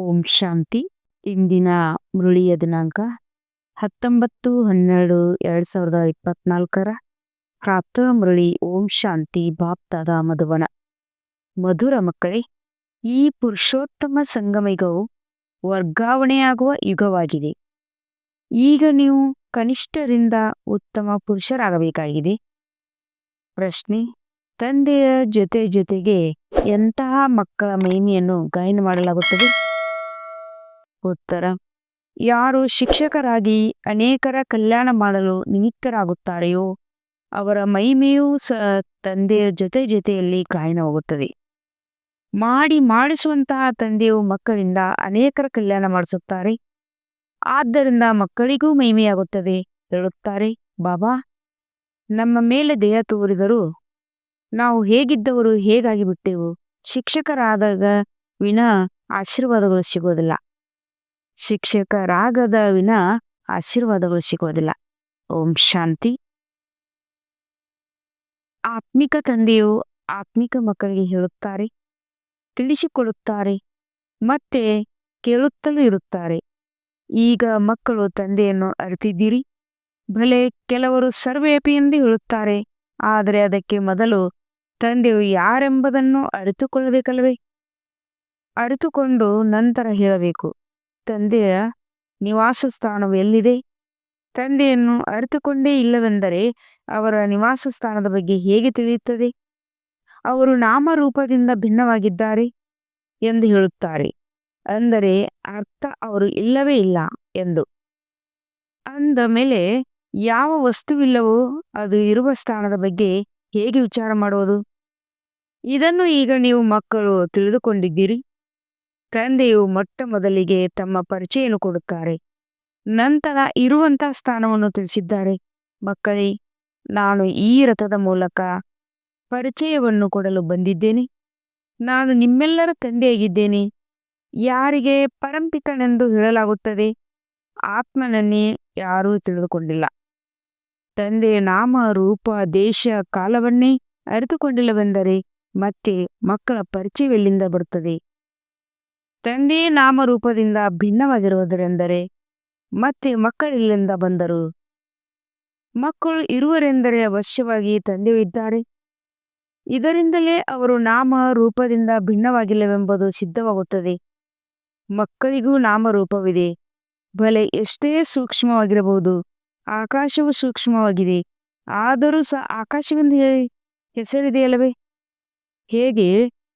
ಓಂ ಶಾಂತಿ. ಇಂದಿನ ಮುರುಳಿಯ ದಿನಾಂಕ ಹತ್ತೊಂಬತ್ತು ಹನ್ನೆರಡು ಎರಡ್ ಸಾವಿರದ ಇಪ್ಪತ್ನಾಲ್ಕರ ಪ್ರಾಪ್ತ ಮೃಳಿ ಓಂ ಶಾಂತಿ ಬಾಪ್ತಾದ ಮಧುವನ. ಮಧುರ ಮಕ್ಕಳೇ, ಈ ಪುರುಷೋತ್ತಮ ಸಂಗಮ ಯುಗವು ವರ್ಗಾವಣೆಯಾಗುವ ಯುಗವಾಗಿದೆ. ಈಗ ನೀವು ಕನಿಷ್ಠರಿಂದ ಉತ್ತಮ ಪುರುಷರಾಗಬೇಕಾಗಿದೆ. ಪ್ರಶ್ನೆ, ತಂದೆಯ ಜೊತೆ ಜೊತೆಗೆ ಎಂತಹ ಮಕ್ಕಳ ಮೇನಿಯನ್ನು ಗಾಯನ ಮಾಡಲಾಗುತ್ತದೆ? ಉತ್ತರ. ಯಾರು ಶಿಕ್ಷಕರಾಗಿ ಅನೇಕರ ಕಲ್ಯಾಣ ಮಾಡಲು ನಿಮಿತ್ತರಾಗುತ್ತಾರೆಯೋ ಅವರ ಮಹಿಮೆಯೂ ಸ ತಂದೆಯ ಜೊತೆ ಜೊತೆಯಲ್ಲಿ ಗಾಯನವಾಗುತ್ತದೆ ಮಾಡಿ ಮಾಡಿಸುವಂತಹ ತಂದೆಯು ಮಕ್ಕಳಿಂದ ಅನೇಕರ ಕಲ್ಯಾಣ ಮಾಡಿಸುತ್ತಾರೆ. ಆದ್ದರಿಂದ ಮಕ್ಕಳಿಗೂ ಮಹಿಮೆಯಾಗುತ್ತದೆ ಹೇಳುತ್ತಾರೆ, ಬಾಬಾ, ನಮ್ಮ ಮೇಲೆ ದೇಹ ತೋರಿದರು ನಾವು ಹೇಗಿದ್ದವರು ಹೇಗಾಗಿ ಬಿಟ್ಟೆವು ಶಿಕ್ಷಕರಾದಾಗ ವಿನ ಆಶೀರ್ವಾದಗಳು ಸಿಗೋದಿಲ್ಲ ಶಿಕ್ಷಕರಾಗದ ವಿನ ಆಶೀರ್ವಾದಗಳು ಸಿಗೋದಿಲ್ಲ. ಓಂ ಶಾಂತಿ. ಆತ್ಮಿಕ ತಂದೆಯು ಆತ್ಮಿಕ ಮಕ್ಕಳಿಗೆ ಹೇಳುತ್ತಾರೆ, ತಿಳಿಸಿಕೊಡುತ್ತಾರೆ, ಮತ್ತೆ ಕೇಳುತ್ತಲೂ ಇರುತ್ತಾರೆ. ಈಗ ಮಕ್ಕಳು ತಂದೆಯನ್ನು ಅರಿತಿದ್ದೀರಿ? ಭಲೆ ಕೆಲವರು ಸರ್ವೇಪಿ ಎಂದು ಹೇಳುತ್ತಾರೆ, ಆದರೆ ಅದಕ್ಕೆ ಮೊದಲು ತಂದೆಯು ಯಾರೆಂಬುದನ್ನು ಅರಿತುಕೊಳ್ಳಬೇಕಲ್ವೇ ಅರಿತುಕೊಂಡು ನಂತರ ಹೇಳಬೇಕು. ತಂದೆಯ ನಿವಾಸ ಸ್ಥಾನವು ಎಲ್ಲಿದೆ? ತಂದೆಯನ್ನು ಅರಿತುಕೊಂಡೇ ಇಲ್ಲವೆಂದರೆ ಅವರ ನಿವಾಸ ಸ್ಥಾನದ ಬಗ್ಗೆ ಹೇಗೆ ತಿಳಿಯುತ್ತದೆ? ಅವರು ನಾಮರೂಪದಿಂದ ಭಿನ್ನವಾಗಿದ್ದಾರೆ ಎಂದು ಹೇಳುತ್ತಾರೆ. ಅಂದರೆ ಅರ್ಥ ಅವರು ಇಲ್ಲವೇ ಇಲ್ಲ ಎಂದು. ಅಂದ ಮೇಲೆ, ಯಾವ ವಸ್ತುವಿಲ್ಲವೋ ಅದು ಇರುವ ಸ್ಥಾನದ ಬಗ್ಗೆ ಹೇಗೆ ವಿಚಾರ ಮಾಡುವುದು? ಇದನ್ನು ಈಗ ನೀವು ಮಕ್ಕಳು ತಿಳಿದುಕೊಂಡಿದ್ದೀರಿ. ತಂದೆಯು ಮೊಟ್ಟ ಮೊದಲಿಗೆ ತಮ್ಮ ಪರಿಚಯವನ್ನು ಕೊಡುತ್ತಾರೆ. ನಂತರ ಇರುವಂತಹ ಸ್ಥಾನವನ್ನು ತಿಳಿಸಿದ್ದಾರೆ. ಮಕ್ಕಳೇ, ನಾನು ಈ ರಥದ ಮೂಲಕ ಪರಿಚಯವನ್ನು ಕೊಡಲು ಬಂದಿದ್ದೇನೆ. ನಾನು ನಿಮ್ಮೆಲ್ಲರ ತಂದೆಯಾಗಿದ್ದೇನೆ. ಯಾರಿಗೆ ಪರಂಪಿತನೆಂದು ಹೇಳಲಾಗುತ್ತದೆ, ಆತ್ಮನನ್ನೇ ಯಾರೂ ತಿಳಿದುಕೊಂಡಿಲ್ಲ. ತಂದೆಯ ನಾಮ, ರೂಪ, ದೇಶ, ಕಾಲವನ್ನೇ ಅರಿತುಕೊಂಡಿಲ್ಲವೆಂದರೆ ಮತ್ತೆ ಮಕ್ಕಳ ಪರಿಚಯವೆಲ್ಲಿಂದ ಬರುತ್ತದೆ? ತಂದೆಯೇ ನಾಮರೂಪದಿಂದ ಭಿನ್ನವಾಗಿರುವುದರೆಂದರೆ ಮತ್ತೆ ಮಕ್ಕಳಿಲ್ಲಿಂದ ಬಂದರು. ಮಕ್ಕಳು ಇರುವರೆಂದರೆ ಅವಶ್ಯವಾಗಿ ತಂದೆಯು ಇದ್ದಾರೆ. ಇದರಿಂದಲೇ ಅವರು ನಾಮ ರೂಪದಿಂದ ಭಿನ್ನವಾಗಿಲ್ಲವೆಂಬುದು ಸಿದ್ಧವಾಗುತ್ತದೆ. ಮಕ್ಕಳಿಗೂ ನಾಮರೂಪವಿದೆ. ಬಲೆ ಎಷ್ಟೇ ಸೂಕ್ಷ್ಮವಾಗಿರಬಹುದು, ಆಕಾಶವು ಸೂಕ್ಷ್ಮವಾಗಿದೆ. ಆದರೂ ಸಹ ಆಕಾಶವೆಂದು ಹೆಸರಿದೆಯಲ್ಲವೇ? ಹೇಗೆ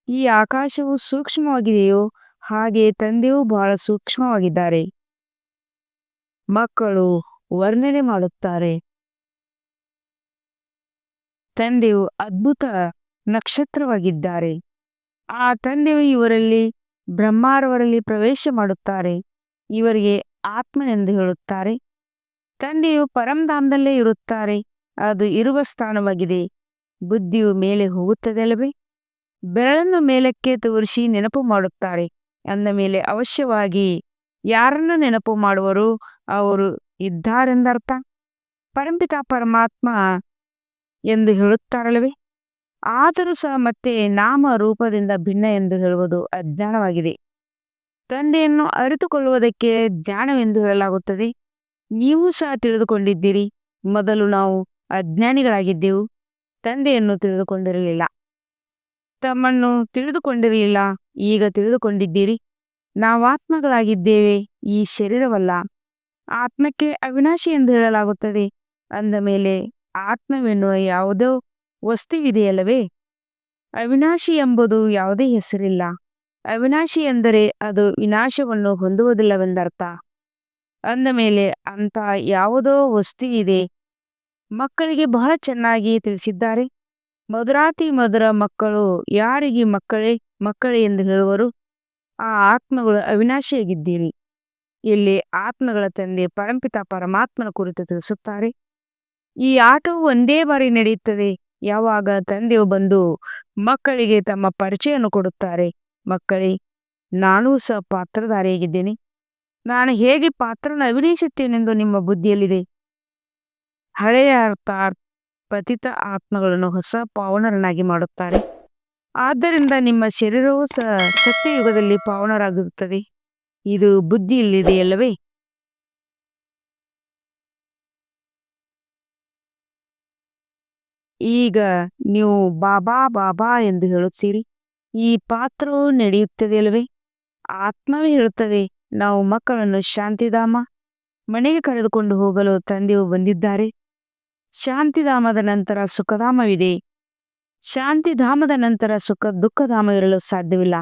ಈ ಆಕಾಶವು ಸೂಕ್ಷ್ಮವಾಗಿದೆಯೋ ಹಾಗೆ ತಂದೆಯೂ ಬಹಳ ಸೂಕ್ಷ್ಮವಾಗಿದ್ದಾರೆ. ಮಕ್ಕಳು ವರ್ಣನೆ ಮಾಡುತ್ತಾರೆ. ತಂದೆಯು ಅದ್ಭುತ ನಕ್ಷತ್ರವಾಗಿದ್ದಾರೆ. ಆ ತಂದೆಯು ಇವರಲ್ಲಿ ಬ್ರಹ್ಮಾರವರಲ್ಲಿ ಪ್ರವೇಶ ಮಾಡುತ್ತಾರೆ. ಇವರಿಗೆ ಆತ್ಮನೆಂದು ಹೇಳುತ್ತಾರೆ. ತಂದೆಯು ಪರಂಧಾಮದಲ್ಲೇ ಇರುತ್ತಾರೆ. ಅದು ಇರುವ ಸ್ಥಾನವಾಗಿದೆ. ಬುದ್ಧಿಯು ಮೇಲೆ ಹೋಗುತ್ತದೆ ಅಲ್ಲವೇ ಬೆರಳನ್ನು ಮೇಲಕ್ಕೆ ತೋರಿಸಿ ನೆನಪು ಮಾಡುತ್ತಾರೆ. ಅಂದ ಮೇಲೆ ಅವಶ್ಯವಾಗಿ ಯಾರನ್ನು ನೆನಪು ಮಾಡುವರು? ಅವರು ಇದ್ದಾರೆಂದರ್ಥ? ಪರಂಪಿತ ಪರಮಾತ್ಮ ಎಂದು ಹೇಳುತ್ತಾರಲ್ಲವೇ? ಆದರೂ ಸಹ ಮತ್ತೆ ನಾಮ ರೂಪದಿಂದ ಭಿನ್ನ ಎಂದು ಹೇಳುವುದು ಅಜ್ಞಾನವಾಗಿದೆ. ತಂದೆಯನ್ನು ಅರಿತುಕೊಳ್ಳುವುದಕ್ಕೆ ಜ್ಞಾನವೆಂದು ಹೇಳಲಾಗುತ್ತದೆ. ನೀವು ಸಹ ತಿಳಿದುಕೊಂಡಿದ್ದೀರಿ. ಮೊದಲು ನಾವು ಅಜ್ಞಾನಿಗಳಾಗಿದ್ದೆವು. ತಂದೆಯನ್ನು ತಿಳಿದುಕೊಂಡಿರಲಿಲ್ಲ. ತಮ್ಮನ್ನು ತಿಳಿದುಕೊಂಡಿರಲಿಲ್ಲ. ಈಗ ತಿಳಿದುಕೊಂಡಿದ್ದೀರಿ. ನಾವು ಆತ್ಮಗಳಾಗಿದ್ದೇವೆ. ಈ ಶರೀರವಲ್ಲ. ಆತ್ಮಕ್ಕೆ ಅವಿನಾಶಿ ಎಂದು ಹೇಳಲಾಗುತ್ತದೆ. ಅಂದ ಮೇಲೆ ಆತ್ಮವೆನ್ನುವ ಯಾವುದೋ ವಸ್ತುವಿದೆಯಲ್ಲವೇ? ಅವಿನಾಶಿ ಎಂಬುದು ಯಾವುದೇ ಹೆಸರಿಲ್ಲ. ಅವಿನಾಶಿ ಎಂದರೆ ಅದು ವಿನಾಶವನ್ನು ಹೊಂದುವುದಿಲ್ಲವೆಂದರ್ಥ. ಅಂದ ಮೇಲೆ ಅಂತ ಯಾವುದೋ ವಸ್ತುವಿದೆ. ಮಕ್ಕಳಿಗೆ ಬಹಳ ಚೆನ್ನಾಗಿ ತಿಳಿಸಿದ್ದಾರೆ. ಮಧುರಾತಿ ಮಧುರ ಮಕ್ಕಳು ಯಾರಿಗೆ ಮಕ್ಕಳೇ ಮಕ್ಕಳೇ ಎಂದು ಹೇಳುವರು? ಆ ಆತ್ಮಗಳು ಅವಿನಾಶಿಯಾಗಿದ್ದೀರಿ. ಇಲ್ಲಿ ಆತ್ಮಗಳ ತಂದೆ ಪರಂಪಿತ ಪರಮಾತ್ಮನ ಕುರಿತು ತಿಳಿಸುತ್ತಾರೆ. ಈ ಆಟವು ಒಂದೇ ಬಾರಿ ನಡೆಯುತ್ತದೆ. ಯಾವಾಗ ತಂದೆಯು ಬಂದು ಮಕ್ಕಳಿಗೆ ತಮ್ಮ ಪರಿಚಯವನ್ನು ಕೊಡುತ್ತಾರೆ, ಮಕ್ಕಳೇ, ನಾನೂ ಸಹ ಪಾತ್ರಧಾರಿಯಾಗಿದ್ದೇನೆ. ನಾನು ಹೇಗೆ ಪಾತ್ರನ ಅಭಿನಯಿಸುತ್ತೇನೆಂದು ನಿಮ್ಮ ಬುದ್ಧಿಯಲ್ಲಿದೆ? ಹಳೆಯ ಅರ್ಥ ಪತಿತ ಆತ್ಮಗಳನ್ನು ಹೊಸ ಪಾವನರನ್ನಾಗಿ ಮಾಡುತ್ತಾರೆ. ಆದ್ದರಿಂದ ನಿಮ್ಮ ಶರೀರವೂ ಸಹ ಸತ್ಯಯುಗದಲ್ಲಿ ಪಾವನರಾಗಿರುತ್ತದೆ. ಇದು ಬುದ್ಧಿ ಇಲ್ಲಿದೆಯಲ್ಲವೇ ಈಗ ನೀವು ಬಾಬಾ ಬಾಬಾ ಎಂದು ಹೇಳುತ್ತೀರಿ. ಈ ಪಾತ್ರವು ನಡೆಯುತ್ತದೆಯಲ್ಲವೇ ಆತ್ಮವೇ ಹೇಳುತ್ತದೆ, ನಾವು ಮಕ್ಕಳನ್ನು ಶಾಂತಿಧಾಮ ಮನೆಗೆ ಕರೆದುಕೊಂಡು ಹೋಗಲು ತಂದೆಯು ಬಂದಿದ್ದಾರೆ. ಶಾಂತಿಧಾಮದ ನಂತರ ಸುಖಧಾಮವಿದೆ. ಶಾಂತಿಧಾಮದ ನಂತರ ಸುಖ, ದುಃಖಧಾಮ ಇರಲು ಸಾಧ್ಯವಿಲ್ಲ.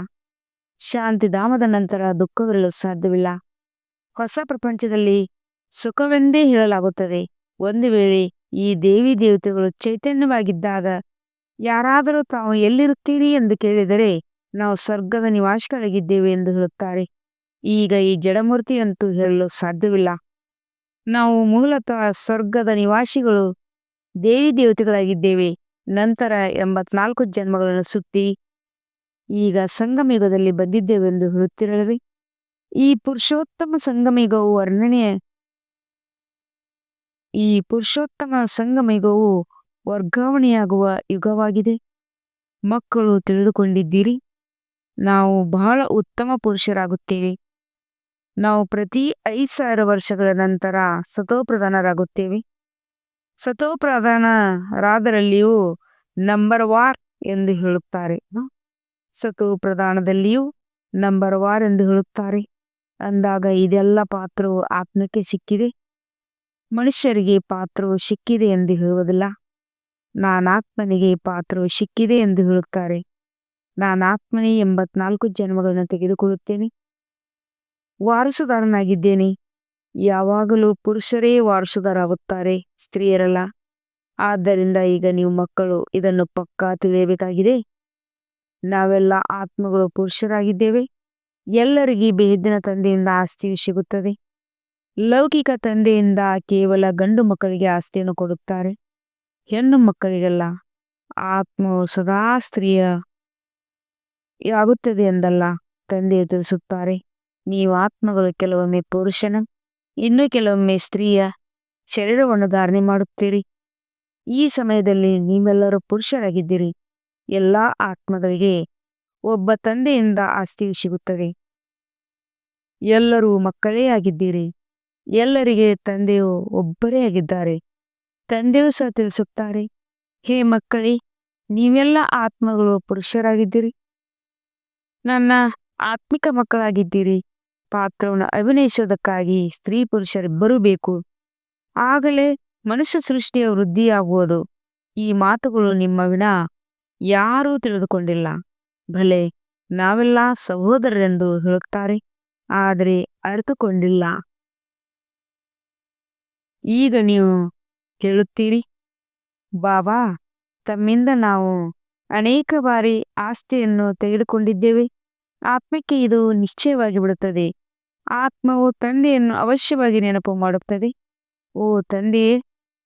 ಶಾಂತಿಧಾಮದ ನಂತರ ದುಃಖವಿರಲು ಸಾಧ್ಯವಿಲ್ಲ. ಹೊಸ ಪ್ರಪಂಚದಲ್ಲಿ ಸುಖವೆಂದೇ ಹೇಳಲಾಗುತ್ತದೆ. ಒಂದು ವೇಳೆ ಈ ದೇವಿ ದೇವತೆಗಳು ಚೈತನ್ಯವಾಗಿದ್ದಾಗ ಯಾರಾದರೂ ತಾವು ಎಲ್ಲಿರುತ್ತೀರಿ ಎಂದು ಕೇಳಿದರೆ ನಾವು ಸ್ವರ್ಗದ ನಿವಾಸಿಗಳಾಗಿದ್ದೇವೆ ಎಂದು ಹೇಳುತ್ತಾರೆ. ಈಗ ಈ ಜಡಮೂರ್ತಿ ಅಂತೂ ಹೇಳಲು ಸಾಧ್ಯವಿಲ್ಲ. ನಾವು ಮೂಲತಃ ಸ್ವರ್ಗದ ನಿವಾಸಿಗಳು ದೇವಿ ದೇವತೆಗಳಾಗಿದ್ದೇವೆ. ನಂತರ ಎಂಬತ್ನಾಲ್ಕು ಜನ್ಮಗಳನ್ನು ಸುತ್ತಿ ಈಗ ಸಂಗಮಯುಗದಲ್ಲಿ ಬಂದಿದ್ದೇವೆಂದು ಹೇಳುತ್ತಿರಲಿವೆ? ಈ ಪುರುಷೋತ್ತಮ ಸಂಗಮಯುಗವು ವರ್ಣನೆಯ ಈ ಪುರುಷೋತ್ತಮ ಸಂಗಮಯುಗವು ವರ್ಗಾವಣೆಯಾಗುವ ಯುಗವಾಗಿದೆ. ಮಕ್ಕಳು ತಿಳಿದುಕೊಂಡಿದ್ದೀರಿ, ನಾವು ಬಹಳ ಉತ್ತಮ ಪುರುಷರಾಗುತ್ತೇವೆ. ನಾವು ಪ್ರತಿ ಐದು ಸಾವಿರ ವರ್ಷಗಳ ನಂತರ ಸತೋಪ್ರಧಾನರಾಗುತ್ತೇವೆ. ಸತೋಪ್ರಧಾನರಾದರಲ್ಲಿಯೂ ನಂಬರ್ ವಾರ್ ಎಂದು ಹೇಳುತ್ತಾರೆ. ಸತೋ ಪ್ರಧಾನದಲ್ಲಿಯೂ ನಂಬರ್ ವಾರ್ ಎಂದು ಹೇಳುತ್ತಾರೆ. ಅಂದಾಗ ಇದೆಲ್ಲ ಪಾತ್ರವು ಆತ್ಮಕ್ಕೆ ಸಿಕ್ಕಿದೆ. ಮನುಷ್ಯರಿಗೆ ಪಾತ್ರವು ಸಿಕ್ಕಿದೆ ಎಂದು ಹೇಳುವುದಿಲ್ಲ. ನಾನಾತ್ಮನಿಗೆ ಪಾತ್ರವು ಸಿಕ್ಕಿದೆ ಎಂದು ಹೇಳುತ್ತಾರೆ. ನಾನಾತ್ಮನೇ ಎಂಬತ್ನಾಲ್ಕು ಜನ್ಮಗಳನ್ನು ತೆಗೆದುಕೊಳ್ಳುತ್ತೇನೆ. ವಾರಸುದಾರನಾಗಿದ್ದೇನೆ. ಯಾವಾಗಲೂ ಪುರುಷರೇ ವಾರಸುದಾರಾಗುತ್ತಾರೆ ಸ್ತ್ರೀಯರಲ್ಲ. ಆದ್ದರಿಂದ ಈಗ ನೀವು ಮಕ್ಕಳು, ಇದನ್ನು ಪಕ್ಕಾ ತಿಳಿಯಬೇಕಾಗಿದೆ. ನಾವೆಲ್ಲ ಆತ್ಮಗಳು ಪುರುಷರಾಗಿದ್ದೇವೆ. ಎಲ್ಲರಿಗೂ ಬೇದಿನ ತಂದೆಯಿಂದ ಆಸ್ತಿ ಸಿಗುತ್ತದೆ. ಲೌಕಿಕ ತಂದೆಯಿಂದ ಕೇವಲ ಗಂಡು ಮಕ್ಕಳಿಗೆ ಆಸ್ತಿಯನ್ನು ಕೊಡುತ್ತಾರೆ. ಹೆಣ್ಣು ಮಕ್ಕಳಿಗೆಲ್ಲ, ಆತ್ಮವು ಸದಾ ಸ್ತ್ರೀಯ ಆಗುತ್ತದೆ ಎಂದಲ್ಲ ತಂದೆಯು ತಿಳಿಸುತ್ತಾರೆ. ನೀವು ಆತ್ಮಗಳು ಕೆಲವೊಮ್ಮೆ ಪುರುಷನ ಇನ್ನು ಕೆಲವೊಮ್ಮೆ ಸ್ತ್ರೀಯ ಶರೀರವನ್ನು ಧಾರಣೆ ಮಾಡುತ್ತೀರಿ. ಈ ಸಮಯದಲ್ಲಿ ನೀವೆಲ್ಲರೂ ಪುರುಷರಾಗಿದ್ದೀರಿ. ಎಲ್ಲ ಆತ್ಮಗಳಿಗೆ ಒಬ್ಬ ತಂದೆಯಿಂದ ಆಸ್ತಿಯು ಸಿಗುತ್ತದೆ. ಎಲ್ಲರೂ ಮಕ್ಕಳೇ ಆಗಿದ್ದೀರಿ. ಎಲ್ಲರಿಗೆ ತಂದೆಯು ಒಬ್ಬರೇ ಆಗಿದ್ದಾರೆ. ತಂದೆಯೂ ಸಹ ತಿಳಿಸುತ್ತಾರೆ, ಹೇ ಮಕ್ಕಳೇ, ನೀವೆಲ್ಲ ಆತ್ಮಗಳು ಪುರುಷರಾಗಿದ್ದೀರಿ. ನನ್ನ ಆತ್ಮಿಕ ಮಕ್ಕಳಾಗಿದ್ದೀರಿ. ಪಾತ್ರವನ್ನು ಅಭಿನಯಿಸೋದಕ್ಕಾಗಿ ಸ್ತ್ರೀ ಪುರುಷರಿಬ್ಬರೂ ಬೇಕು. ಆಗಲೇ ಮನುಷ್ಯ ಸೃಷ್ಟಿಯ ವೃದ್ಧಿಯಾಗುವುದು. ಈ ಮಾತುಗಳು ನಿಮ್ಮ ವಿನ ಯಾರೂ ತಿಳಿದುಕೊಂಡಿಲ್ಲ. ಭಲೆ, ನಾವೆಲ್ಲ ಸಹೋದರರೆಂದು ಹೇಳುತ್ತಾರೆ, ಆದರೆ ಅರಿತುಕೊಂಡಿಲ್ಲ. ಈಗ ನೀವು ಕೇಳುತ್ತೀರಿ, ಬಾಬಾ, ತಮ್ಮಿಂದ ನಾವು ಅನೇಕ ಬಾರಿ ಆಸ್ತಿಯನ್ನು ತೆಗೆದುಕೊಂಡಿದ್ದೇವೆ. ಆತ್ಮಕ್ಕೆ ಇದು ನಿಶ್ಚಯವಾಗಿ ಬಿಡುತ್ತದೆ. ಆತ್ಮವು ತಂದೆಯನ್ನು ಅವಶ್ಯವಾಗಿ ನೆನಪು ಮಾಡುತ್ತದೆ. ಓ ತಂದೆಯೇ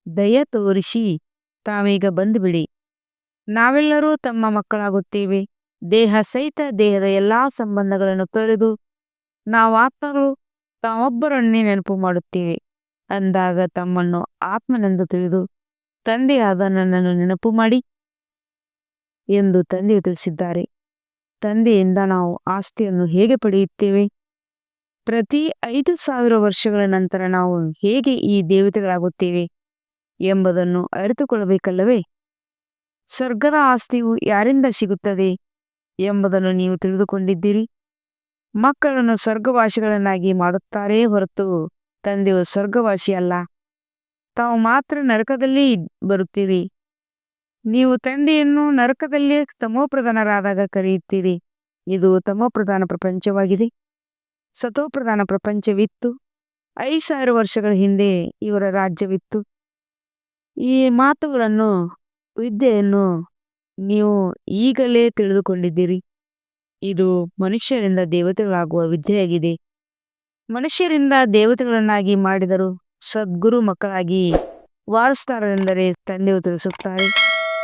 ದಯ ತೋರಿಸಿ, ತಾವೀಗ ಬಂದುಬಿಡಿ. ನಾವೆಲ್ಲರೂ ತಮ್ಮ ಮಕ್ಕಳಾಗುತ್ತೇವೆ. ದೇಹ ಸಹಿತ ದೇಹದ ಎಲ್ಲಾ ಸಂಬಂಧಗಳನ್ನು ತೊರೆದು, ನಾವು ಆತ್ಮರು, ತಾವೊಬ್ಬರನ್ನೇ ನೆನಪು ಮಾಡುತ್ತೇವೆ. ಅಂದಾಗ ತಮ್ಮನ್ನು ಆತ್ಮನೆಂದು ತಿಳಿದು, ತಂದೆಯಾದ ನನ್ನನ್ನು ನೆನಪು ಮಾಡಿ ಎಂದು ತಂದೆಯು ತಿಳಿಸಿದ್ದಾರೆ. ತಂದೆಯಿಂದ ನಾವು ಆಸ್ತಿಯನ್ನು ಹೇಗೆ ಪಡೆಯುತ್ತೇವೆ? ಪ್ರತಿ ಐದು ಸಾವಿರ ವರ್ಷಗಳ ನಂತರ ನಾವು ಹೇಗೆ ಈ ದೇವತೆಗಳಾಗುತ್ತೇವೆ ಎಂಬುದನ್ನು ಅರಿತುಕೊಳ್ಳಬೇಕಲ್ಲವೇ? ಸ್ವರ್ಗದ ಆಸ್ತಿಯು ಯಾರಿಂದ ಸಿಗುತ್ತದೆ ಎಂಬುದನ್ನು ನೀವು ತಿಳಿದುಕೊಂಡಿದ್ದೀರಿ. ಮಕ್ಕಳನ್ನು ಸ್ವರ್ಗವಾಸಿಗಳನ್ನಾಗಿ ಮಾಡುತ್ತಾರೆ ಹೊರತು ತಂದೆಯು ಸ್ವರ್ಗವಾಸಿ ಅಲ್ಲ ತಾವು ಮಾತ್ರ ನರಕದಲ್ಲಿ ಬರುತ್ತೀರಿ. ನೀವು ತಂದೆಯನ್ನು ನರಕದಲ್ಲಿ ತಮೋಪ್ರಧಾನರಾದಾಗ ಕರೆಯುತ್ತೀರಿ. ಇದು ತಮೋಪ್ರಧಾನ ಪ್ರಪಂಚವಾಗಿದೆ. ಸತೋಪ್ರಧಾನ ಪ್ರಪಂಚವಿತ್ತು. ಐದು ಸಾವಿರ ವರ್ಷಗಳ ಹಿಂದೆ ಇವರ ರಾಜ್ಯವಿತ್ತು. ಈ ಮಾತುಗಳನ್ನು, ವಿದ್ಯೆಯನ್ನು ನೀವು ಈಗಲೇ ತಿಳಿದುಕೊಂಡಿದ್ದೀರಿ. ಇದು ಮನುಷ್ಯರಿಂದ ದೇವತೆಗಳಾಗುವ ವಿದ್ಯೆಯಾಗಿದೆ. ಮನುಷ್ಯರಿಂದ ದೇವತೆಗಳನ್ನಾಗಿ ಮಾಡಿದರು ಸದ್ಗುರು ಮಕ್ಕಳಾಗಿ ವಾರಸ್ತಾರರೆಂದರೆ ತಂದೆಯು ತಿಳಿಸುತ್ತಾರೆ.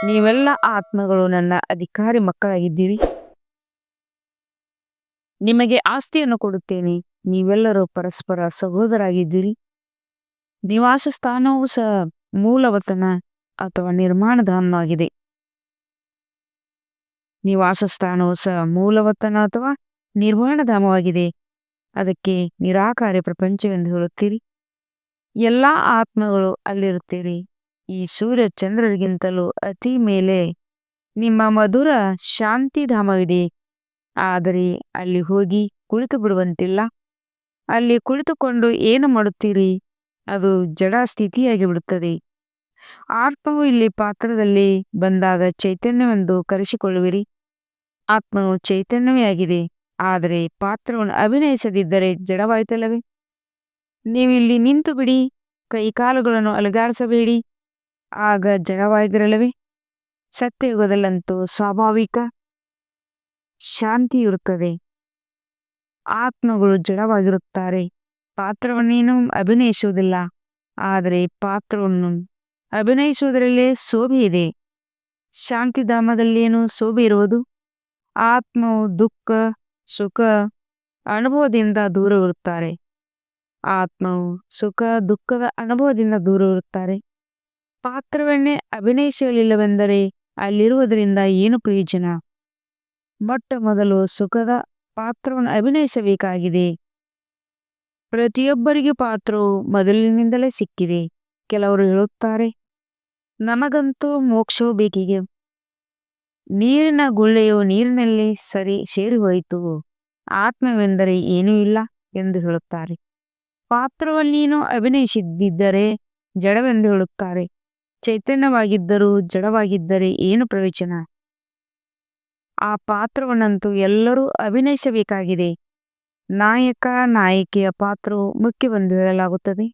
ನೀವೆಲ್ಲ ಆತ್ಮಗಳು, ನನ್ನ ಅಧಿಕಾರಿ ಮಕ್ಕಳಾಗಿದ್ದೀರಿ. ನಿಮಗೆ ಆಸ್ತಿಯನ್ನು ಕೊಡುತ್ತೇನೆ. ನೀವೆಲ್ಲರೂ ಪರಸ್ಪರ ಸಹೋದರಾಗಿದ್ದೀರಿ. ನಿವಾಸ ಸ್ಥಾನವೂ ಸಹ ಮೂಲವತನ ಅಥವಾ ನಿರ್ಮಾಣಧಾಮವಾಗಿದೆ ನಿವಾಸ ಸ್ಥಾನವು ಸಹ ಮೂಲವತನ ಅಥವಾ ನಿರ್ಮಾಣಧಾಮವಾಗಿದೆ ಅದಕ್ಕೆ ನಿರಾಕಾರಿ ಪ್ರಪಂಚವೆಂದು ಹೇಳುತ್ತೀರಿ. ಎಲ್ಲ ಆತ್ಮಗಳು ಅಲ್ಲಿರುತ್ತೀರಿ ಈ ಸೂರ್ಯ ಚಂದ್ರರಿಗಿಂತಲೂ ಅತಿ ಮೇಲೆ ನಿಮ್ಮ ಮಧುರ ಶಾಂತಿಧಾಮವಿದೆ. ಆದರೆ ಅಲ್ಲಿ ಹೋಗಿ ಕುಳಿತು ಬಿಡುವಂತಿಲ್ಲ. ಅಲ್ಲಿ ಕುಳಿತುಕೊಂಡು ಏನು ಮಾಡುತ್ತೀರಿ? ಅದು ಜಡ ಸ್ಥಿತಿಯಾಗಿ ಬಿಡುತ್ತದೆ ಆತ್ಮವು ಇಲ್ಲಿ ಪಾತ್ರದಲ್ಲಿ ಬಂದಾಗ ಚೈತನ್ಯವೆಂದು ಕರೆಸಿಕೊಳ್ಳುವಿರಿ. ಆತ್ಮವು ಚೈತನ್ಯವೇ ಆಗಿದೆ ಆದರೆ ಪಾತ್ರವನ್ನು ಅಭಿನಯಿಸದಿದ್ದರೆ ನೀವು ನೀವಿಲ್ಲಿ ನಿಂತು ಬಿಡಿ ಕೈಕಾಲುಗಳನ್ನು ಅಲುಗಾಡಿಸಬೇಡಿ. ಆಗ ಜಡವಾಯಿದಿರಲ್ಲವೇ? ಸತ್ಯಯುಗದಲ್ಲಂತೂ ಸ್ವಾಭಾವಿಕ ಶಾಂತಿ ಇರುತ್ತದೆ ಆತ್ಮಗಳು ಜಡವಾಗಿರುತ್ತಾರೆ. ಪಾತ್ರವನ್ನೇನು ಅಭಿನಯಿಸುವುದಿಲ್ಲ. ಆದರೆ ಪಾತ್ರವನ್ನು ಅಭಿನಯಿಸುವುದರಲ್ಲೇ ಶೋಭೆ ಇದೆ. ಶಾಂತಿಧಾಮದಲ್ಲೇನು ಶೋಭೆ ಇರುವುದು? ಆತ್ಮವು ದುಃಖ, ಸುಖ, ಅನುಭವದಿಂದ ದೂರವಿರುತ್ತಾರೆ. ಆತ್ಮವು ಸುಖ, ದುಃಖದ ಅನುಭವದಿಂದ ದೂರವಿರುತ್ತಾರೆ. ಪಾತ್ರವನ್ನೇ ಅಭಿನಯಿಸಲಿಲ್ಲವೆಂದರೆ ಅಲ್ಲಿರುವುದರಿಂದ ಏನು ಪ್ರಯೋಜನ? ಮೊಟ್ಟ ಮೊದಲು ಸುಖದ ಪಾತ್ರವನ್ನು ಅಭಿನಯಿಸಬೇಕಾಗಿದೆ. ಪ್ರತಿಯೊಬ್ಬರಿಗೂ ಪಾತ್ರವು ಮೊದಲಿನಿಂದಲೇ ಸಿಕ್ಕಿದೆ. ಕೆಲವರು ಹೇಳುತ್ತಾರೆ, ನಮಗಂತೂ ಮೋಕ್ಷವು ಬೇಕಿಗೆ ನೀರಿನ ಗುಳ್ಳೆಯು ನೀರಿನಲ್ಲಿ ಸರಿ ಸೇರಿ ಹೋಯಿತು ಆತ್ಮವೆಂದರೆ ಏನೂ ಇಲ್ಲ ಎಂದು ಹೇಳುತ್ತಾರೆ. ಪಾತ್ರವನ್ನೇನು ಅಭಿನಯಿಸಿದ್ದರೆ ಜಡವೆಂದು ಹೇಳುತ್ತಾರೆ. ಚೈತನ್ಯವಾಗಿದ್ದರೂ ಜಡವಾಗಿದ್ದರೆ ಏನು ಪ್ರಯೋಜನ? ಆ ಪಾತ್ರವನ್ನಂತೂ ಎಲ್ಲರೂ ಅಭಿನಯಿಸಬೇಕಾಗಿದೆ. ನಾಯಕ, ನಾಯಕಿಯ ಪಾತ್ರವು ಮುಖ್ಯವೆಂದು ಹೇಳಲಾಗುತ್ತದೆ.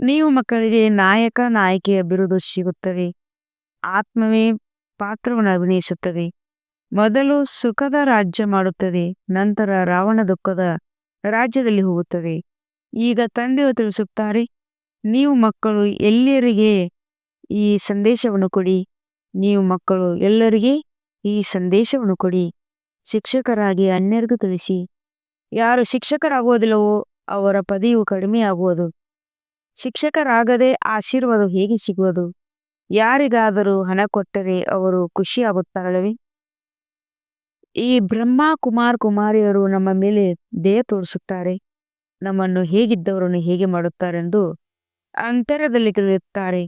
ನೀವು ಮಕ್ಕಳಿಗೆ ನಾಯಕ, ನಾಯಕಿಯ ಬಿರುದು ಸಿಗುತ್ತದೆ. ಆತ್ಮವೇ ಪಾತ್ರವನ್ನು ಅಭಿನಯಿಸುತ್ತದೆ. ಮೊದಲು ಸುಖದ ರಾಜ್ಯ ಮಾಡುತ್ತದೆ, ನಂತರ ರಾವಣ ದುಃಖದ ರಾಜ್ಯದಲ್ಲಿ ಹೋಗುತ್ತದೆ. ಈಗ ತಂದೆಯು ತಿಳಿಸುತ್ತಾರೆ, ನೀವು ಮಕ್ಕಳು ಎಲ್ಲರಿಗೆ ಈ ಸಂದೇಶವನ್ನು ಕೊಡಿ. ನೀವು ಮಕ್ಕಳು ಎಲ್ಲರಿಗೆ ಈ ಸಂದೇಶವನ್ನು ಕೊಡಿ. ಶಿಕ್ಷಕರಾಗಿ ಅನ್ಯರಿಗೂ ತಿಳಿಸಿ. ಯಾರು ಶಿಕ್ಷಕರಾಗುವುದಿಲ್ಲವೋ ಅವರ ಪದವಿಯು ಕಡಿಮೆಯಾಗುವುದು. ಶಿಕ್ಷಕರಾಗದೆ ಆಶೀರ್ವಾದ ಹೇಗೆ ಸಿಗುವುದು? ಯಾರಿಗಾದರೂ ಹಣ ಕೊಟ್ಟರೆ ಅವರು ಖುಷಿಯಾಗುತ್ತಾರಲ್ಲವೇ? ಈ ಬ್ರಹ್ಮ ಕುಮಾರ್ ಕುಮಾರಿಯರು ನಮ್ಮ ಮೇಲೆ ದೇಹ ತೋರಿಸುತ್ತಾರೆ. ನಮ್ಮನ್ನು ಹೇಗಿದ್ದವರನ್ನು ಹೇಗೆ ಮಾಡುತ್ತಾರೆಂದು ಅಂತರದಲ್ಲಿ ತಿಳಿಯುತ್ತಾರೆ.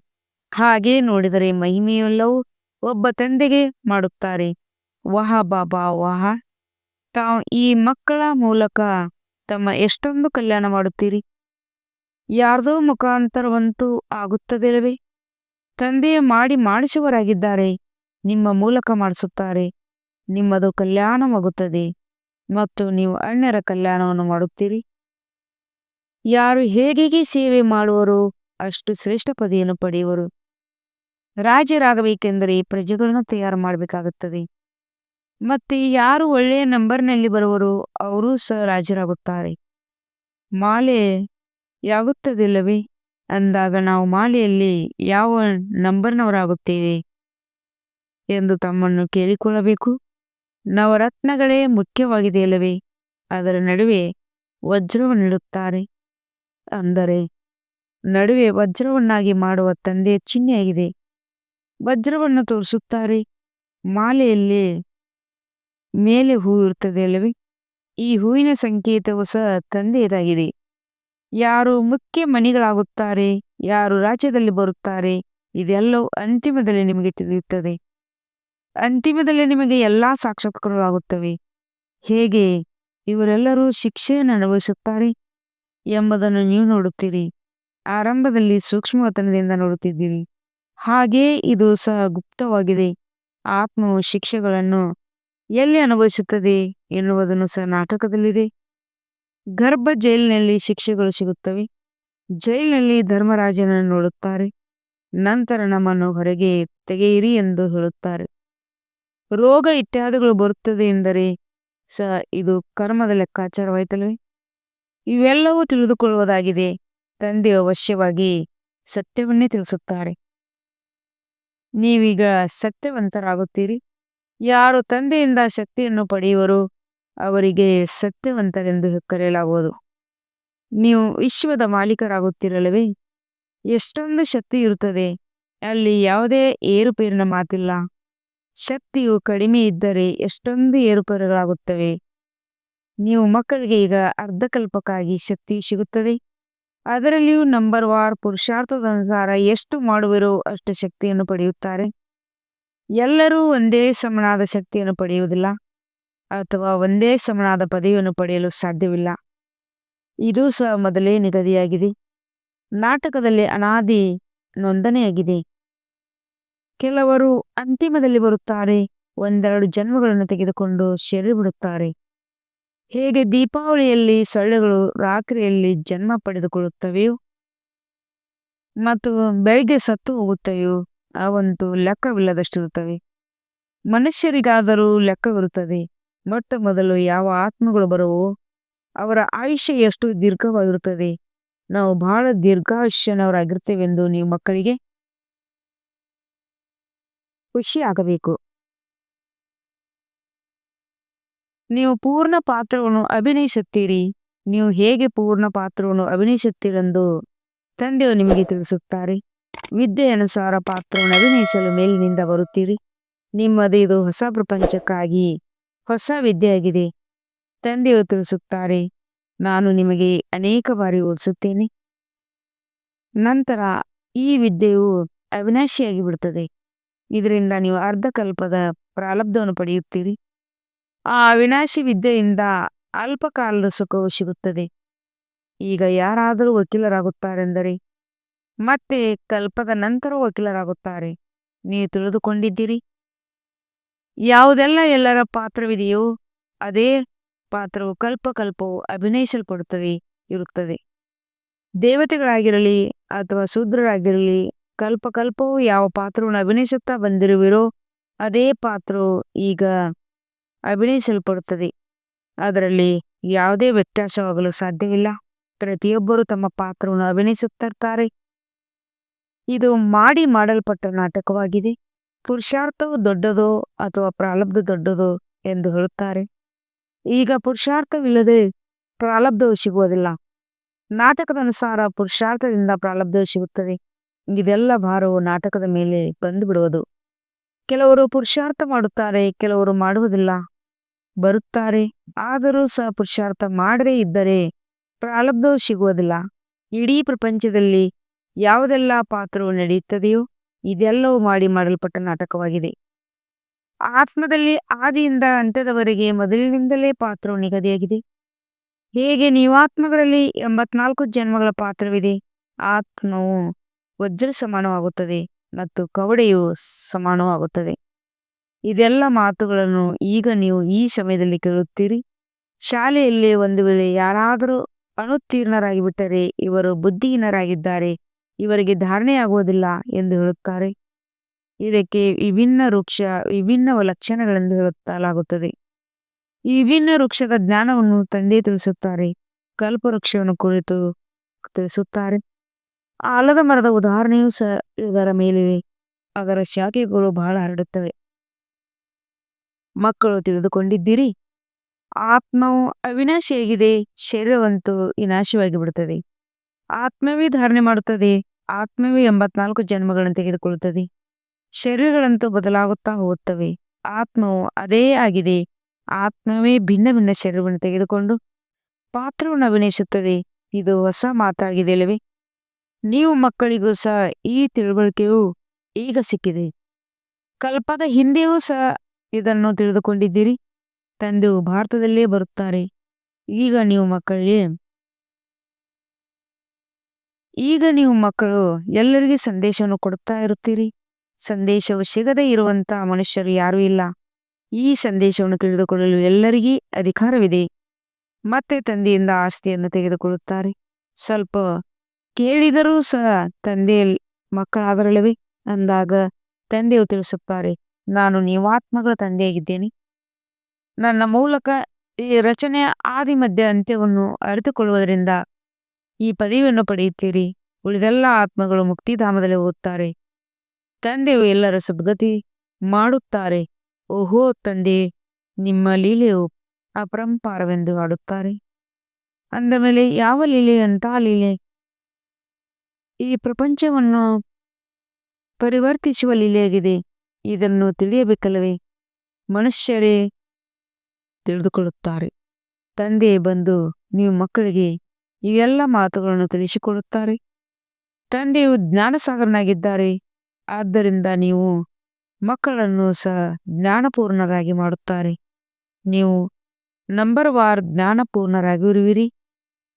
ಹಾಗೆ ನೋಡಿದರೆ ಮಹಿಮೆಯೆಲ್ಲವೂ ಒಬ್ಬ ತಂದೆಗೆ ಮಾಡುತ್ತಾರೆ. ವಾಹ ಬಾಬಾ, ವಾಹ. ತಾವು ಈ ಮಕ್ಕಳ ಮೂಲಕ ತಮ್ಮ ಎಷ್ಟೊಂದು ಕಲ್ಯಾಣ ಮಾಡುತ್ತೀರಿ? ಯಾರ್ದೋ ಮುಖಾಂತರವಂತೂ ಆಗುತ್ತದಿಲ್ಲವೇ? ತಂದೆಯ ಮಾಡಿ ಮಾಡಿಸುವರಾಗಿದ್ದಾರೆ ನಿಮ್ಮ ಮೂಲಕ ಮಾಡಿಸುತ್ತಾರೆ. ನಿಮ್ಮದು ಕಲ್ಯಾಣವಾಗುತ್ತದೆ. ಮತ್ತು ನೀವು ಅಣ್ಣರ ಕಲ್ಯಾಣವನ್ನು ಮಾಡುತ್ತೀರಿ. ಯಾರು ಹೇಗೆ ಸೇವೆ ಮಾಡುವರು ಅಷ್ಟು ಶ್ರೇಷ್ಠ ಪದಿಯನ್ನು ಪಡೆಯುವರು. ರಾಜರಾಗಬೇಕೆಂದರೆ ಪ್ರಜೆಗಳನ್ನು ತಯಾರು ಮಾಡಬೇಕಾಗುತ್ತದೆ. ಮತ್ತೆ ಯಾರು ಒಳ್ಳೆಯ ನಂಬರ್ನಲ್ಲಿ ಬರುವರು ಅವರು ಸಹ ರಾಜರಾಗುತ್ತಾರೆ. ಮಾಲೆ ಯಾಗುತ್ತದಿಲ್ಲವೇ? ಅಂದಾಗ ನಾವು ಮಾಲೆಯಲ್ಲಿ ಯಾವ ನಂಬರ್ನವರಾಗುತ್ತೇವೆ? ಎಂದು ತಮ್ಮನ್ನು ಕೇಳಿಕೊಳ್ಳಬೇಕು. ನವರತ್ನಗಳೇ ಮುಖ್ಯವಾಗಿದೆಯಲ್ಲವೇ? ಅದರ ನಡುವೆ ವಜ್ರವನ್ನಿಡುತ್ತಾರೆ ಅಂದರೆ ನಡುವೆ ವಜ್ರವನ್ನಾಗಿ ಮಾಡುವ ತಂದೆ ಚಿಹ್ನೆಯಾಗಿದೆ. ವಜ್ರವನ್ನು ತೋರಿಸುತ್ತಾರೆ. ಮಾಲೆಯಲ್ಲಿ ಮೇಲೆ ಹೂ ಇರುತ್ತದೆ ಅಲ್ಲವೇ? ಈ ಹೂವಿನ ಸಂಕೇತವು ಸಹ ತಂದೆಯದಾಗಿದೆ. ಯಾರು ಮುಖ್ಯ ಮಣಿಗಳಾಗುತ್ತಾರೆ, ಯಾರು ರಾಜ್ಯದಲ್ಲಿ ಬರುತ್ತಾರೆ, ಇದೆಲ್ಲವೂ ಅಂತಿಮದಲ್ಲಿ ನಿಮಗೆ ತಿಳಿಯುತ್ತದೆ. ಅಂತಿಮದಲ್ಲಿ ನಿಮಗೆ ಎಲ್ಲ ಸಾಕ್ಷಾತ್ಕಾರವಾಗುತ್ತವೆ ಹೇಗೆ ಇವರೆಲ್ಲರೂ ಶಿಕ್ಷೆಯನ್ನು ಅನುಭವಿಸುತ್ತಾರೆ ಎಂಬುದನ್ನು ನೀವು ನೋಡುತ್ತೀರಿ. ಆರಂಭದಲ್ಲಿ ಸೂಕ್ಷ್ಮವತನದಿಂದ ನೋಡುತ್ತಿದ್ದೀರಿ. ಹಾಗೇ ಇದು ಸಹ ಗುಪ್ತವಾಗಿದೆ. ಆತ್ಮವು ಶಿಕ್ಷೆಗಳನ್ನು ಎಲ್ಲಿ ಅನುಭವಿಸುತ್ತದೆ ಎನ್ನುವುದನ್ನು ಸಹ ನಾಟಕದಲ್ಲಿದೆ. ಗರ್ಭ ಜೈಲಿನಲ್ಲಿ ಶಿಕ್ಷೆಗಳು ಸಿಗುತ್ತವೆ. ಜೈಲಿನಲ್ಲಿ ಧರ್ಮರಾಜನನ್ನು ನೋಡುತ್ತಾರೆ. ನಂತರ ನಮ್ಮನ್ನು ಹೊರಗೆ ತೆಗೆಯಿರಿ ಎಂದು ಹೇಳುತ್ತಾರೆ. ರೋಗ ಇತ್ಯಾದಿಗಳು ಬರುತ್ತದೆ ಎಂದರೆ ಸಹ ಇದು ಕರ್ಮದ ಲೆಕ್ಕಾಚಾರವಾಯ್ತಲ್ಲವೇ? ಇವೆಲ್ಲವೂ ತಿಳಿದುಕೊಳ್ಳುವುದಾಗಿದೆ. ತಂದೆ ಅವಶ್ಯವಾಗಿ ಸತ್ಯವನ್ನೇ ತಿಳಿಸುತ್ತಾರೆ. ನೀವೀಗ ಸತ್ಯವಂತರಾಗುತ್ತೀರಿ. ಯಾರು ತಂದೆಯಿಂದ ಶಕ್ತಿಯನ್ನು ಪಡೆಯುವರು ಅವರಿಗೆ ಸತ್ಯವಂತರೆಂದು ಕರೆಯಲಾಗುವುದು. ನೀವು ವಿಶ್ವದ ಮಾಲೀಕರಾಗುತ್ತಿರಲವೇ ಎಷ್ಟೊಂದು ಶಕ್ತಿ ಇರುತ್ತದೆ. ಅಲ್ಲಿ ಯಾವುದೇ ಏರುಪೇರಿನ ಮಾತಿಲ್ಲ. ಶಕ್ತಿಯು ಕಡಿಮೆ ಇದ್ದರೆ ಎಷ್ಟೊಂದು ಏರುಪೇರುಗಳಾಗುತ್ತವೆ. ನೀವು ಮಕ್ಕಳಿಗೆ ಈಗ ಅರ್ಧಕಲ್ಪಕ್ಕಾಗಿ ಶಕ್ತಿ ಸಿಗುತ್ತದೆ. ಅದರಲ್ಲಿಯೂ ನಂಬರ್ ವಾರ್, ಪುರುಷಾರ್ಥದ ಅನುಸಾರ ಎಷ್ಟು ಮಾಡುವಿರೋ ಅಷ್ಟು ಶಕ್ತಿಯನ್ನು ಪಡೆಯುತ್ತಾರೆ. ಎಲ್ಲರೂ ಒಂದೇ ಸಮನಾದ ಶಕ್ತಿಯನ್ನು ಪಡೆಯುವುದಿಲ್ಲ ಅಥವಾ ಒಂದೇ ಸಮನಾದ ಪದವಿಯನ್ನು ಪಡೆಯಲು ಸಾಧ್ಯವಿಲ್ಲ. ಇದು ಸಹ ಮೊದಲೇ ನಿಗದಿಯಾಗಿದೆ. ನಾಟಕದಲ್ಲಿ ಅನಾದಿ ನೋಂದಣಿಯಾಗಿದೆ. ಕೆಲವರು ಅಂತಿಮದಲ್ಲಿ ಬರುತ್ತಾರೆ, ಒಂದೆರಡು ಜನ್ಮಗಳನ್ನು ತೆಗೆದುಕೊಂಡು ಶರೀರ ಬಿಡುತ್ತಾರೆ. ಹೇಗೆ ದೀಪಾವಳಿಯಲ್ಲಿ ಸೊಳ್ಳೆಗಳು ರಾತ್ರಿಯಲ್ಲಿ ಜನ್ಮ ಪಡೆದುಕೊಳ್ಳುತ್ತವೆಯೋ ಮತ್ತು ಬೆಳಿಗ್ಗೆ ಸತ್ತು ಹೋಗುತ್ತವೆಯೋ ಅವಂತೂ ಲೆಕ್ಕವಿಲ್ಲದಷ್ಟಿರುತ್ತವೆ. ಮನುಷ್ಯರಿಗಾದರೂ ಲೆಕ್ಕವಿರುತ್ತದೆ. ಮೊಟ್ಟ ಮೊದಲು ಯಾವ ಆತ್ಮಗಳು ಬರುವೋ ಅವರ ಆಯುಷ್ಯ ಎಷ್ಟು ದೀರ್ಘವಾಗಿರುತ್ತದೆ. ನಾವು ಬಹಳ ದೀರ್ಘಾಯುಷ್ಯನವರಾಗಿರ್ತೇವೆಂದು ನೀವು ಮಕ್ಕಳಿಗೆ ಖುಷಿ ಆಗಬೇಕು ನೀವು ಪೂರ್ಣ ಪಾತ್ರವನ್ನು ಅಭಿನಯಿಸುತ್ತೀರಿ. ನೀವು ಹೇಗೆ ಪೂರ್ಣ ಪಾತ್ರವನ್ನು ಅಭಿನಯಿಸುತ್ತೀರೆಂದು ತಂದೆಯು ನಿಮಗೆ ತಿಳಿಸುತ್ತಾರೆ. ವಿದ್ಯೆ ಅನುಸಾರ ಪಾತ್ರವನ್ನು ಅಭಿನಯಿಸಲು ಮೇಲಿನಿಂದ ಬರುತ್ತೀರಿ. ನಿಮ್ಮದು ಇದು ಹೊಸ ಪ್ರಪಂಚಕ್ಕಾಗಿ ಹೊಸ ವಿದ್ಯೆಯಾಗಿದೆ. ತಂದೆಯು ತಿಳಿಸುತ್ತಾರೆ, ನಾನು ನಿಮಗೆ ಅನೇಕ ಬಾರಿ ಓದಿಸುತ್ತೇನೆ ನಂತರ ಈ ವಿದ್ಯೆಯು ಅವಿನಾಶಿಯಾಗಿ ಬಿಡುತ್ತದೆ ಇದರಿಂದ ನೀವು ಅರ್ಧಕಲ್ಪದ ಪ್ರಾರಬ್ಧವನ್ನು ಪಡೆಯುತ್ತೀರಿ. ಆ ಅವಿನಾಶಿ ವಿದ್ಯೆಯಿಂದ ಅಲ್ಪಕಾಲದ ಸುಖವು ಸಿಗುತ್ತದೆ. ಈಗ ಯಾರಾದರೂ ವಕೀಲರಾಗುತ್ತಾರೆಂದರೆ ಮತ್ತೆ ಕಲ್ಪದ ನಂತರ ವಕೀಲರಾಗುತ್ತಾರೆ. ನೀವು ತಿಳಿದುಕೊಂಡಿದ್ದೀರಿ? ಯಾವುದೆಲ್ಲ ಎಲ್ಲರ ಪಾತ್ರವಿದೆಯೋ ಅದೇ ಪಾತ್ರವು ಕಲ್ಪಕಲ್ಪವು ಅಭಿನಯಿಸಲ್ಪಡುತ್ತದೆ, ಇರುತ್ತದೆ. ದೇವತೆಗಳಾಗಿರಲಿ ಅಥವಾ ಶೂದ್ರರಾಗಿರಲಿ ಕಲ್ಪಕಲ್ಪವು ಯಾವ ಪಾತ್ರವನ್ನು ಅಭಿನಯಿಸುತ್ತಾ ಬಂದಿರುವಿರೋ ಅದೇ ಪಾತ್ರವು ಈಗ ಅಭಿನಯಿಸಲ್ಪಡುತ್ತದೆ ಅದರಲ್ಲಿ ಯಾವುದೇ ವ್ಯತ್ಯಾಸವಾಗಲು ಸಾಧ್ಯವಿಲ್ಲ. ಪ್ರತಿಯೊಬ್ಬರು ತಮ್ಮ ಪಾತ್ರವನ್ನು ಅಭಿನಯಿಸುತ್ತಿರ್ತಾರೆ ಇದು ಮಾಡಿ ಮಾಡಲ್ಪಟ್ಟ ನಾಟಕವಾಗಿದೆ. ಪುರುಷಾರ್ಥವು ದೊಡ್ಡದೋ ಅಥವಾ ಪ್ರಾಲಬ್ಧ ದೊಡ್ಡದೋ ಎಂದು ಹೇಳುತ್ತಾರೆ. ಈಗ ಪುರುಷಾರ್ಥವಿಲ್ಲದೆ ಪ್ರಾರಬ್ಧವು ಸಿಗುವುದಿಲ್ಲ. ನಾಟಕದ ಅನುಸಾರ ಪುರುಷಾರ್ಥದಿಂದ ಪ್ರಾರಬ್ಧವು ಸಿಗುತ್ತದೆ. ಇದೆಲ್ಲ ಭಾರವು ನಾಟಕದ ಮೇಲೆ ಬಂದು ಬಿಡುವುದು ಕೆಲವರು ಪುರುಷಾರ್ಥ ಮಾಡುತ್ತಾರೆ, ಕೆಲವರು ಮಾಡುವುದಿಲ್ಲ. ಬರುತ್ತಾರೆ. ಆದರೂ ಸಹ ಪುರುಷಾರ್ಥ ಮಾಡದೇ ಇದ್ದರೆ ಪ್ರಾರಬ್ಧವು ಸಿಗುವುದಿಲ್ಲ. ಇಡೀ ಪ್ರಪಂಚದಲ್ಲಿ ಯಾವುದೆಲ್ಲ ಪಾತ್ರವು ನಡೆಯುತ್ತದೆಯೋ ಇದೆಲ್ಲವೂ ಮಾಡಿ ಮಾಡಲ್ಪಟ್ಟ ನಾಟಕವಾಗಿದೆ. ಆತ್ಮದಲ್ಲಿ ಆದಿಯಿಂದ ಅಂತ್ಯದವರೆಗೆ ಮೊದಲಿನಿಂದಲೇ ಪಾತ್ರವು ನಿಗದಿಯಾಗಿದೆ. ಹೇಗೆ ನೀವಾತ್ಮಗಳಲ್ಲಿ ಎಂಬತ್ನಾಲ್ಕು ಜನ್ಮಗಳ ಪಾತ್ರವಿದೆ? ಆತ್ಮವು ವಜ್ರ ಸಮಾನವಾಗುತ್ತದೆ ಮತ್ತು ಕವಡೆಯು ಸಮಾನವಾಗುತ್ತದೆ. ಇದೆಲ್ಲ ಮಾತುಗಳನ್ನು ಈಗ ನೀವು ಈ ಸಮಯದಲ್ಲಿ ಕೇಳುತ್ತೀರಿ. ಶಾಲೆಯಲ್ಲಿ ಒಂದು ವೇಳೆ ಯಾರಾದರೂ ಅನುತ್ತೀರ್ಣರಾಗಿ ಬಿಟ್ಟರೆ ಇವರು ಬುದ್ಧಿಹೀನರಾಗಿದ್ದಾರೆ, ಇವರಿಗೆ ಧಾರಣೆಯಾಗುವುದಿಲ್ಲ ಎಂದು ಹೇಳುತ್ತಾರೆ. ಇದಕ್ಕೆ ವಿಭಿನ್ನ ವೃಕ್ಷ, ವಿಭಿನ್ನ ಲಕ್ಷಣಗಳೆಂದು ಹೇಳುತ್ತಲಾಗುತ್ತದೆ. ಈ ವಿಭಿನ್ನ ವೃಕ್ಷದ ಜ್ಞಾನವನ್ನು ತಂದೆ ತಿಳಿಸುತ್ತಾರೆ, ಕಲ್ಪವೃಕ್ಷವನ್ನು ಕುರಿತು ತಿಳಿಸುತ್ತಾರೆ. ಆಲದ ಮರದ ಉದಾಹರಣೆಯೂ ಸಹ ಇದರ ಮೇಲಿದೆ. ಅದರ ಶಾಖೆಗಳು ಬಹಳ ಹರಡುತ್ತವೆ. ಮಕ್ಕಳು ತಿಳಿದುಕೊಂಡಿದ್ದೀರಿ? ಆತ್ಮವು ಅವಿನಾಶಿಯಾಗಿದೆ ಶರೀರವಂತೂ ವಿನಾಶವಾಗಿ ಬಿಡುತ್ತದೆ. ಆತ್ಮವೇ ಧಾರಣೆ ಮಾಡುತ್ತದೆ, ಆತ್ಮವೇ ಎಂಬತ್ನಾಲ್ಕು ಜನ್ಮಗಳನ್ನು ತೆಗೆದುಕೊಳ್ಳುತ್ತದೆ. ಶರೀರಗಳಂತೂ ಬದಲಾಗುತ್ತಾ ಹೋಗುತ್ತವೆ. ಆತ್ಮವು ಅದೇ ಆಗಿದೆ, ಆತ್ಮವೇ ಭಿನ್ನ ಭಿನ್ನ ಶರೀರವನ್ನು ತೆಗೆದುಕೊಂಡು ಪಾತ್ರವನ್ನು ಅಭಿನಯಿಸುತ್ತದೆ. ಇದು ಹೊಸ ಮಾತಾಗಿದೆ ಅಲ್ಲವೇ? ನೀವು ಮಕ್ಕಳಿಗೂ ಸಹ ಈ ತಿಳುವಳಿಕೆಯು ಈಗ ಸಿಕ್ಕಿದೆ. ಕಲ್ಪದ ಹಿಂದೆಯೂ ಸಹ ಇದನ್ನು ತಿಳಿದುಕೊಂಡಿದ್ದೀರಿ? ತಂದೆಯು ಭಾರತದಲ್ಲೇ ಬರುತ್ತಾರೆ. ಈಗ ನೀವು ಮಕ್ಕಳಿಗೆ ಈಗ ನೀವು ಮಕ್ಕಳು, ಎಲ್ಲರಿಗೂ ಸಂದೇಶವನ್ನು ಕೊಡುತ್ತಾ ಇರುತ್ತೀರಿ. ಸಂದೇಶವು ಸಿಗದೇ ಇರುವಂತಹ ಮನುಷ್ಯರು ಯಾರೂ ಇಲ್ಲ. ಈ ಸಂದೇಶವನ್ನು ತಿಳಿದುಕೊಳ್ಳಲು ಎಲ್ಲರಿಗೂ ಅಧಿಕಾರವಿದೆ. ಮತ್ತೆ ತಂದೆಯಿಂದ ಆಸ್ತಿಯನ್ನು ತೆಗೆದುಕೊಳ್ಳುತ್ತಾರೆ. ಸ್ವಲ್ಪ ಕೇಳಿದರೂ ಸಹ ತಂದೆ ಮಕ್ಕಳಾದರಲ್ಲವೇ? ಅಂದಾಗ ತಂದೆಯು ತಿಳಿಸುತ್ತಾರೆ ನಾನು ನೀವಾತ್ಮಗಳ ತಂದೆಯಾಗಿದ್ದೇನೆ. ನನ್ನ ಮೂಲಕ ಈ ರಚನೆಯ ಆದಿ ಮಧ್ಯ ಅಂತ್ಯವನ್ನು ಅರಿತುಕೊಳ್ಳುವುದರಿಂದ ಈ ಪದವಿಯನ್ನು ಪಡೆಯುತ್ತೀರಿ. ಉಳಿದೆಲ್ಲ ಆತ್ಮಗಳು ಮುಕ್ತಿಧಾಮದಲ್ಲಿ ಓದುತ್ತಾರೆ. ತಂದೆಯು ಎಲ್ಲರ ಸದ್ಗತಿ ಮಾಡುತ್ತಾರೆ. ಓಹೋ ತಂದೆ, ನಿಮ್ಮ ಲೀಲೆಯು ಅಪರಂಪಾರವೆಂದು ಆಡುತ್ತಾರೆ ಅಂದ ಮೇಲೆ, ಯಾವ ಲೀಲೆ ಅಂತ ಲೀಲೆ? ಈ ಪ್ರಪಂಚವನ್ನು ಪರಿವರ್ತಿಸುವ ಲೀಲೆಯಾಗಿದೆ. ಇದನ್ನು ತಿಳಿಯಬೇಕಲ್ಲವೇ? ಮನುಷ್ಯರೇ ತಿಳಿದುಕೊಳ್ಳುತ್ತಾರೆ. ತಂದೆ ಬಂದು ನೀವು ಮಕ್ಕಳಿಗೆ ಇವೆಲ್ಲ ಮಾತುಗಳನ್ನು ತಿಳಿಸಿಕೊಡುತ್ತಾರೆ. ತಂದೆಯು ಜ್ಞಾನಸಾಗರನಾಗಿದ್ದಾರೆ. ಆದ್ದರಿಂದ ನೀವು ಮಕ್ಕಳನ್ನು ಸಹ ಜ್ಞಾನಪೂರ್ಣರಾಗಿ ಮಾಡುತ್ತಾರೆ. ನೀವು ನಂಬರ್ ವಾರ್ ಜ್ಞಾನಪೂರ್ಣರಾಗಿರುವಿರಿ.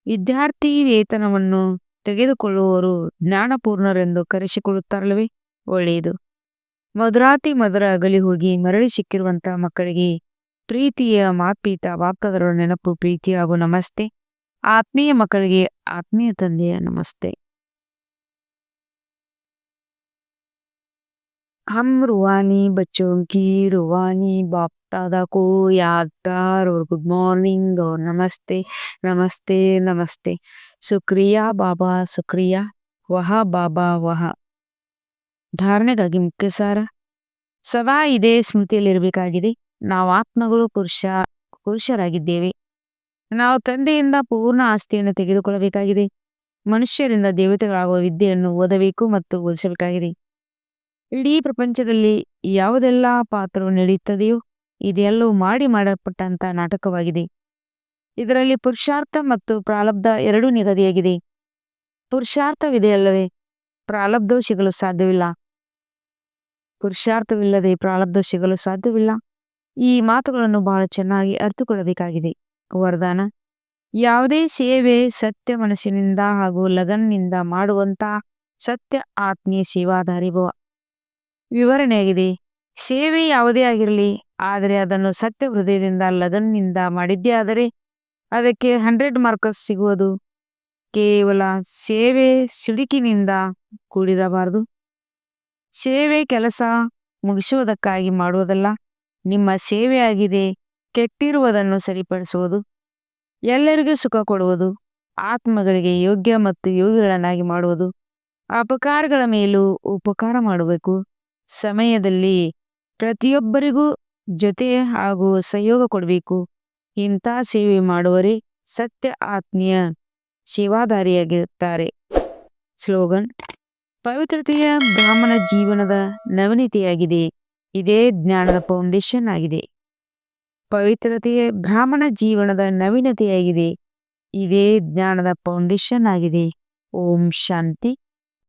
ವಿದ್ಯಾರ್ಥಿ ವೇತನವನ್ನು ತೆಗೆದುಕೊಳ್ಳುವವರು ಜ್ಞಾನಪೂರ್ಣರೆಂದು ಕರೆಸಿಕೊಳ್ಳುತ್ತಾರಲ್ಲವೇ? ಒಳ್ಳೆಯದು. ಮಧುರಾತಿ ಮಧುರ ಅಗಲಿ ಹೋಗಿ ಮರಳಿ ಸಿಕ್ಕಿರುವಂತ ಮಕ್ಕಳಿಗೆ ಪ್ರೀತಿಯ ಮಾಪೀತ ವಾಕ್ಯಗಳ ನೆನಪು, ಪ್ರೀತಿ ಹಾಗೂ ನಮಸ್ತೆ. ಆತ್ಮೀಯ ಮಕ್ಕಳಿಗೆ ಆತ್ಮೀಯ ತಂದೆಯ ನಮಸ್ತೆ. ಹಮ್ ರುವಾನಿ ಬಚ್ಚೋಂಕಿ ರುವಾನಿ ಬಾಪ್ತಾದ ಕೋ ಯಾದ್ದಾರ್ ಅವ್ರ ಗುಡ್ ಮಾರ್ನಿಂಗ್ ಅವ್ರ ನಮಸ್ತೆ ನಮಸ್ತೆ ನಮಸ್ತೆ. ಸುಕ್ರಿಯಾ ಬಾಬಾ, ಸುಕ್ರಿಯಾ. ವಹ ಬಾಬಾ, ವಹ. ಧಾರಣೆಗಾಗಿ ಮುಖ್ಯ ಸಾರ. ಸದಾ ಇದೇ ಸ್ಮೃತಿಯಲ್ಲಿರಬೇಕಾಗಿದೆ. ನಾವು ಆತ್ಮಗಳು ಪುರುಷ, ಪುರುಷರಾಗಿದ್ದೇವೆ. ನಾವು ತಂದೆಯಿಂದ ಪೂರ್ಣ ಆಸ್ತಿಯನ್ನು ತೆಗೆದುಕೊಳ್ಳಬೇಕಾಗಿದೆ. ಮನುಷ್ಯರಿಂದ ದೇವತೆಗಳಾಗುವ ವಿದ್ಯೆಯನ್ನು ಓದಬೇಕು ಮತ್ತು ಓದಿಸಬೇಕಾಗಿದೆ. ಇಡೀ ಪ್ರಪಂಚದಲ್ಲಿ ಯಾವುದೆಲ್ಲ ಪಾತ್ರವು ನಡೆಯುತ್ತದೆಯೋ, ಇದೆಲ್ಲವೂ ಮಾಡಿ ಮಾಡಲ್ಪಟ್ಟಂತ ನಾಟಕವಾಗಿದೆ. ಇದರಲ್ಲಿ ಪುರುಷಾರ್ಥ ಮತ್ತು ಪ್ರಾಲಬ್ಧ ಎರಡೂ ನಿಗದಿಯಾಗಿದೆ. ಪುರುಷಾರ್ಥವಿದೆಯಲ್ಲವೇ ಪ್ರಾಲಬ್ಧವು ಸಿಗಲು ಸಾಧ್ಯವಿಲ್ಲ. ಪುರುಷಾರ್ಥವಿಲ್ಲದೆ ಪ್ರಾರಬ್ಧ ಸಿಗಲು ಸಾಧ್ಯವಿಲ್ಲ. ಈ ಮಾತುಗಳನ್ನು ಬಹಳ ಚೆನ್ನಾಗಿ ಅರ್ಥಕೊಳ್ಳಬೇಕಾಗಿದೆ ವರದಾನ, ಯಾವುದೇ ಸೇವೆ ಸತ್ಯ ಮನಸ್ಸಿನಿಂದ ಹಾಗೂ ಲಗನ್ನಿಂದ ಮಾಡುವಂತಹ ಸತ್ಯ ಆತ್ಮೀಯ ಸೇವಾಧಾರಿಭವ ವಿವರಣೆಯಾಗಿದೆ. ಸೇವೆ ಯಾವುದೇ ಆಗಿರಲಿ, ಆದರೆ ಅದನ್ನು ಸತ್ಯ ಹೃದಯದಿಂದ ಲಗನ್ನಿಂದ ಮಾಡಿದ್ದೇ ಆದರೆ ಅದಕ್ಕೆ ಹಂಡ್ರೆಡ್ ಮಾರ್ಕಸ್ ಸಿಗುವುದು. ಕೇವಲ ಸೇವೆ ಸಿಡುಕಿನಿಂದ ಕೂಡಿರಬಾರದು. ಸೇವೆ ಕೆಲಸ ಮುಗಿಸುವುದಕ್ಕಾಗಿ ಮಾಡುವುದಲ್ಲ, ನಿಮ್ಮ ಸೇವೆಯಾಗಿದೆ, ಕೆಟ್ಟಿರುವುದನ್ನು ಸರಿಪಡಿಸುವುದು, ಎಲ್ಲರಿಗೂ ಸುಖ ಕೊಡುವುದು, ಆತ್ಮಗಳಿಗೆ ಯೋಗ್ಯ ಮತ್ತು ಯೋಗಿಗಳನ್ನಾಗಿ ಮಾಡುವುದು, ಅಪಕಾರಗಳ ಮೇಲೂ ಉಪಕಾರ ಮಾಡಬೇಕು. ಸಮಯದಲ್ಲಿ ಪ್ರತಿಯೊಬ್ಬರಿಗೂ ಜೊತೆ ಹಾಗೂ ಸಹಯೋಗ ಕೊಡಬೇಕು. ಇಂಥ ಸೇವೆ ಮಾಡುವರೇ ಸತ್ಯ ಆತ್ಮೀಯ ಸೇವಾದಾರಿಯಾಗಿರುತ್ತಾರೆ ಸ್ಲೋಗನ್ ಪವಿತ್ರತೆಯ ಬ್ರಾಹ್ಮಣ ಜೀವನದ ನವನೀತಿಯಾಗಿದೆ. ಇದೇ ಜ್ಞಾನದ ಫೌಂಡೇಶನ್ ಆಗಿದೆ. ಪವಿತ್ರತೆಯ ಬ್ರಾಹ್ಮಣ ಜೀವನದ ನವೀನತೆಯಾಗಿದೆ. ಇದೇ ಜ್ಞಾನದ ಫೌಂಡೇಶನ್ ಆಗಿದೆ. ಓಂ ಶಾಂತಿ.